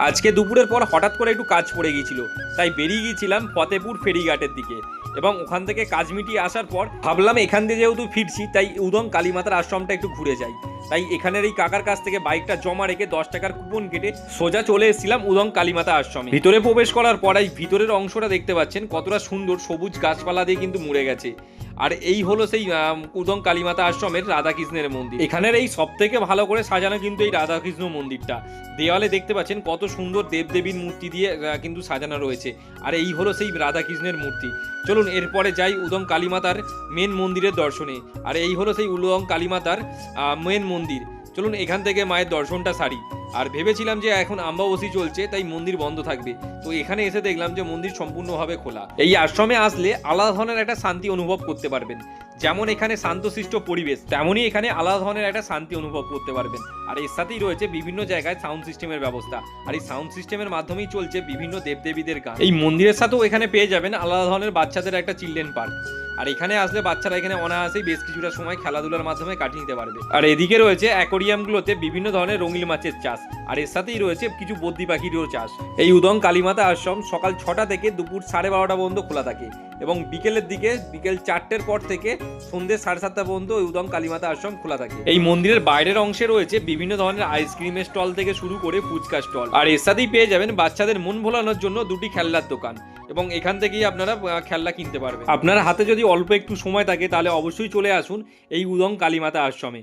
আজকে দুপুরের পর হঠাৎ করে একটু কাজ পড়ে গিয়েছিল, তাই বেরিয়ে গিয়েছিলাম ফতেপুর ফেরিঘাটের দিকে এবং ওখান থেকে কাজ মিটিয়ে আসার পর ভাবলাম এখান দিয়ে যেহেতু ফিরছি, তাই উদং কালীমাতার আশ্রমটা একটু ঘুরে যাই। তাই এখানের এই কাকার কাছ থেকে বাইকটা জমা রেখে দশ টাকার কুপন কেটে সোজা চলে এসেছিলাম উদং কালীমাতা আশ্রমে। ভিতরে প্রবেশ করার পর এই ভিতরের অংশটা দেখতে পাচ্ছেন, কতটা সুন্দর সবুজ গাছপালা দিয়ে কিন্তু মুড়ে গেছে। আর এই হলো সেই কুদং কালীমাতা আশ্রমের রাধাকৃষ্ণের মন্দির। এখানের এই সব থেকে ভালো করে সাজানো কিন্তু এই রাধাকৃষ্ণ মন্দিরটা। দেওয়ালে দেখতে পাচ্ছেন কত সুন্দর দেবদেবীর মূর্তি দিয়ে কিন্তু সাজানো রয়েছে। আর এই হলো সেই রাধাকৃষ্ণের মূর্তি। চলুন এরপরে যাই উদং কালীমাতার মেন মন্দিরের দর্শনে। আর এই হলো সেই উদং কালীমাতার মেন মন্দির। চলুন এখান থেকে মায়ের দর্শনটা সারি। আর ভেবেছিলাম যে এখন আম্বাবসী চলছে, তাই মন্দির বন্ধ থাকবে। তো এখানে এসে দেখলাম যে মন্দির সম্পূর্ণভাবে খোলা। এই আশ্রমে আসলে আলাদা ধরনের একটা শান্তি অনুভব করতে পারবেন। যেমন এখানে শান্তশিষ্ট পরিবেশ, তেমনই এখানে আলাদা ধরনের একটা শান্তি অনুভব করতে পারবেন। আর এর সাথেই রয়েছে বিভিন্ন জায়গায় সাউন্ড সিস্টেমের ব্যবস্থা। আর এই সাউন্ড সিস্টেমের মাধ্যমেই চলছে বিভিন্ন দেবদেবীদের গান। এই মন্দিরের সাথেও এখানে পেয়ে যাবেন আলাদা ধরনের বাচ্চাদের একটা চিলড্রেন পার্ক আর এখানে আসলে বাচ্চারা এখানে অনায়াসেই বেশ কিছুটা সময় খেলাধুলার মাধ্যমে কাটিয়ে নিতে পারবে। আর এদিকে রয়েছে অ্যাকোরিয়ামগুলোতে বিভিন্ন ধরনের রঙিন মাছের চাষ, আর এর সাথেই রয়েছে কিছু বদ্যি পাখিরও চাষ। এই উদং কালীমাতা আশ্রম সকাল ছটা থেকে দুপুর সাড়ে বারোটা পর্যন্ত খোলা থাকে এবং বিকেলের দিকে বিকেল চারটের পর থেকে সন্ধ্যে সাড়ে সাতটা পর্যন্ত ওই উদং কালীমাতা আশ্রম খোলা থাকে। এই মন্দিরের বাইরের অংশে রয়েছে বিভিন্ন ধরনের আইসক্রিমের স্টল থেকে শুরু করে ফুচকা স্টল আর এর সাথেই পেয়ে যাবেন বাচ্চাদের মন ভোলানোর জন্য দুটি খেলনার দোকান। এবং এখান থেকেই আপনারা খেলনা কিনতে পারবেন। আপনার হাতে যদি অল্প একটু সময় থাকে, তাহলে অবশ্যই চলে আসুন এই উদং কালীমাতা আশ্রমে।